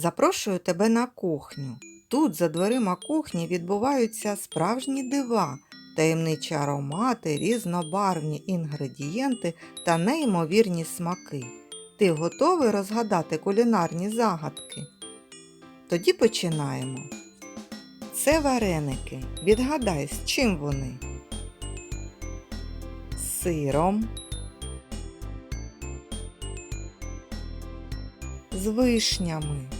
Запрошую тебе на кухню. Тут за дверима кухні відбуваються справжні дива, таємничі аромати, різнобарвні інгредієнти та неймовірні смаки. Ти готовий розгадати кулінарні загадки? Тоді починаємо. Це вареники. Відгадай, з чим вони? З сиром. З вишнями.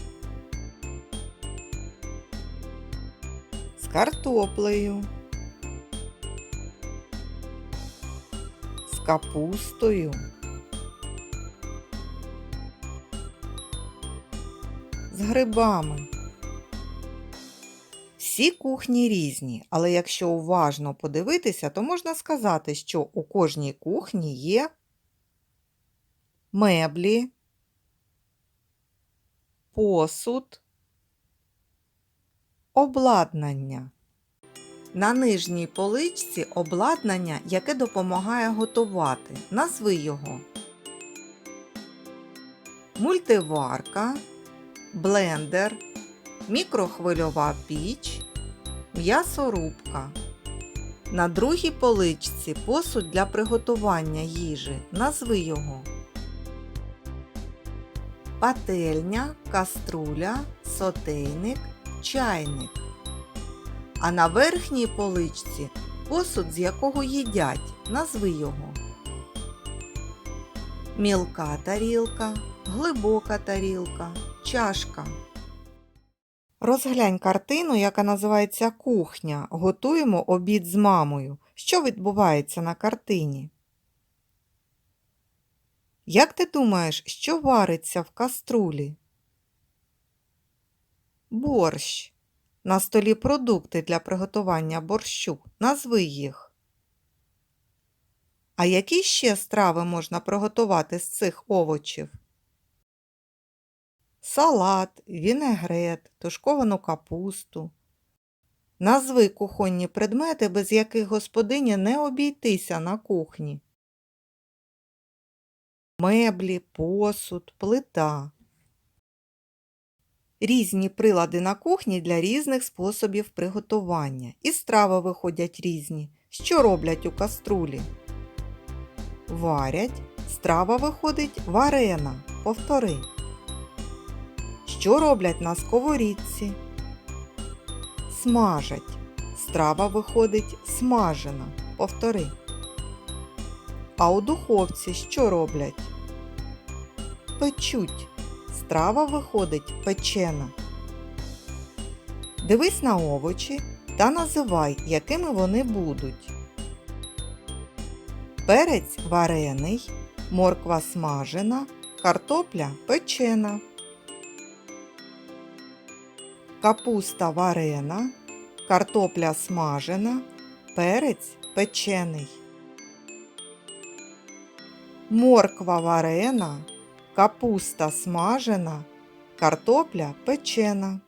Картоплею. З капустою. З грибами. Всі кухні різні, але якщо уважно подивитися, то можна сказати, що у кожній кухні є меблі, посуд, обладнання. На нижній поличці обладнання, яке допомагає готувати. Назви його. Мультиварка, блендер, мікрохвильова піч, м'ясорубка. На другій поличці посуд для приготування їжі. Назви його. Пательня, каструля, сотейник, чайник. А на верхній поличці посуд, з якого їдять. Назви його. Мілка тарілка, глибока тарілка, чашка. Розглянь картину, яка називається Кухня. Готуємо обід з мамою. Що відбувається на картині? Як ти думаєш, що вариться в каструлі? Борщ. На столі продукти для приготування борщу. Назви їх. А які ще страви можна приготувати з цих овочів? Салат, вінегрет, тушковану капусту. Назви кухонні предмети, без яких господині не обійтися на кухні. Меблі, посуд, плита. Різні прилади на кухні для різних способів приготування. І страви виходять різні. Що роблять у каструлі? Варять. Страва виходить варена. Повтори. Що роблять на сковорідці? Смажать. Страва виходить смажена. Повтори. А у духовці що роблять? Печуть. Страва виходить печена. Дивись на овочі та називай, якими вони будуть. Перець варений, морква смажена, картопля печена. Капуста варена, картопля смажена, перець печений. Морква варена, капуста смажена, картопля печена.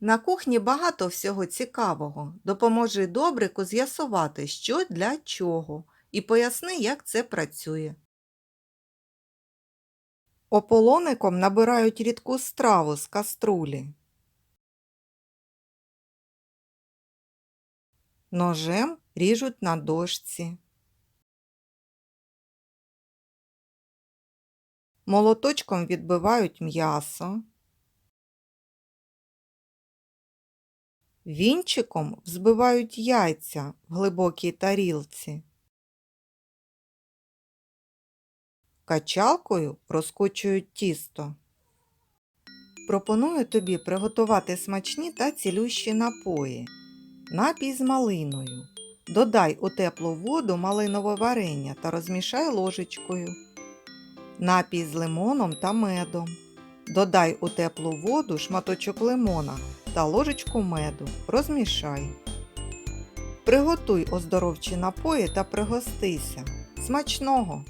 На кухні багато всього цікавого. Допоможи добрику з'ясувати, що для чого, і поясни, як це працює. Ополоником набирають рідку страву з каструлі. Ножем ріжуть на дошці. Молоточком відбивають м'ясо. Вінчиком взбивають яйця в глибокій тарілці. Качалкою розкочують тісто. Пропоную тобі приготувати смачні та цілющі напої. Напій з малиною. Додай у теплу воду малинове варення та розмішай ложечкою. Напій з лимоном та медом. Додай у теплу воду шматочок лимона та ложечку меду. Розмішай. Приготуй оздоровчі напої та пригостися. Смачного!